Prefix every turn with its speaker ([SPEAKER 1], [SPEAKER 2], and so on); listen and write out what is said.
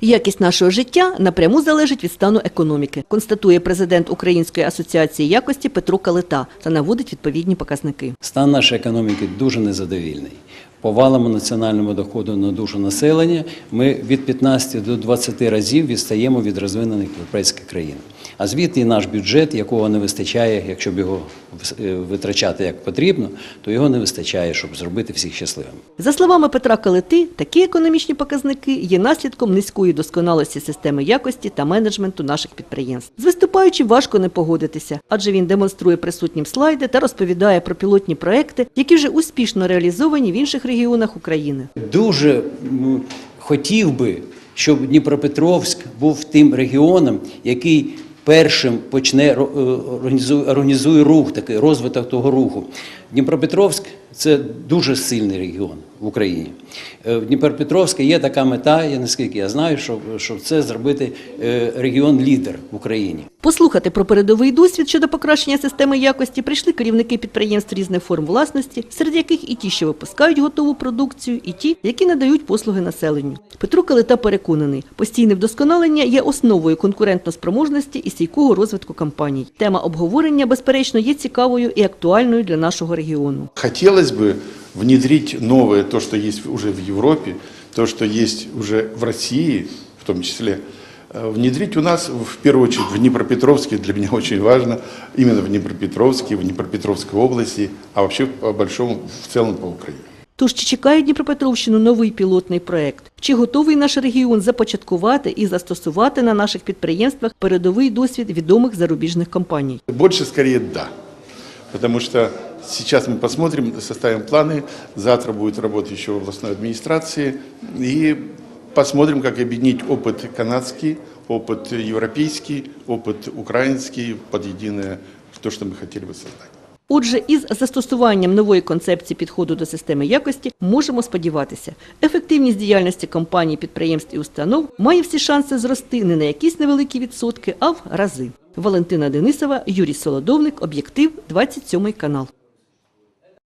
[SPEAKER 1] Якість нашого життя напряму залежить від стану економіки, констатує президент Української асоціації якості Петро Калита та наводить відповідні показники.
[SPEAKER 2] Стан нашої економіки дуже незадовільний. По національному доходу на душу населення ми від 15 до 20 разів відстаємо від розвинених європейських країн. А звідти наш бюджет, якого не вистачає, якщо б його е, витрачати як потрібно, то його не вистачає, щоб зробити всіх щасливими.
[SPEAKER 1] За словами Петра Калити, такі економічні показники є наслідком низької досконалості системи якості та менеджменту наших підприємств. З виступаючим важко не погодитися, адже він демонструє присутнім слайди та розповідає про пілотні проекти, які вже успішно реалізовані в інших регіонах України.
[SPEAKER 2] Дуже хотів би, щоб Дніпропетровськ був тим регіоном, який першим почне е, організує, рух, такий розвиток того руху. Дніпропетровськ це дуже сильний регіон в Україні. Е, В Дніпропетровська є така мета, я наскільки я знаю, що, що це зробити е, регіон-лідер в Україні.
[SPEAKER 1] Послухати про передовий досвід щодо покращення системи якості прийшли керівники підприємств різних форм власності, серед яких і ті, що випускають готову продукцію, і ті, які надають послуги населенню. Петро Калита переконаний, постійне вдосконалення є основою конкурентноспроможності і стійкого розвитку компаній. Тема обговорення, безперечно, є цікавою і актуальною для нашого регіону.
[SPEAKER 3] Хотелось бы внедрить новое, то, что есть уже в Европе, то, что есть уже в России, в том числе, э, внедрить у нас, в первую очередь, в Днепропетровске, для меня очень важно, именно в Днепропетровске, в Днепропетровской области, а вообще по большому, в целом по Украине.
[SPEAKER 1] Тож чи чекає Дніпропетровщину новий пілотний проект? Чи готовий наш регіон започаткувати і застосувати на наших підприємствах передовий досвід відомих зарубіжних компаній?
[SPEAKER 3] Больше скорее да. Потому что сейчас мы посмотрим, составим планы. Завтра будет работа еще в областной администрации. И посмотрим, как объединить опыт канадский, опыт европейский, опыт украинский под единое то, что мы хотели бы создать.
[SPEAKER 1] Отже, із застосуванням нової концепції підходу до системи якості можемо сподіватися, ефективність діяльності компаній, підприємств і установ має всі шанси зрости не на якісь невеликі відсотки, а в рази. Валентина Денисова, Юрій Солодовник, Об'єктив, 27 канал.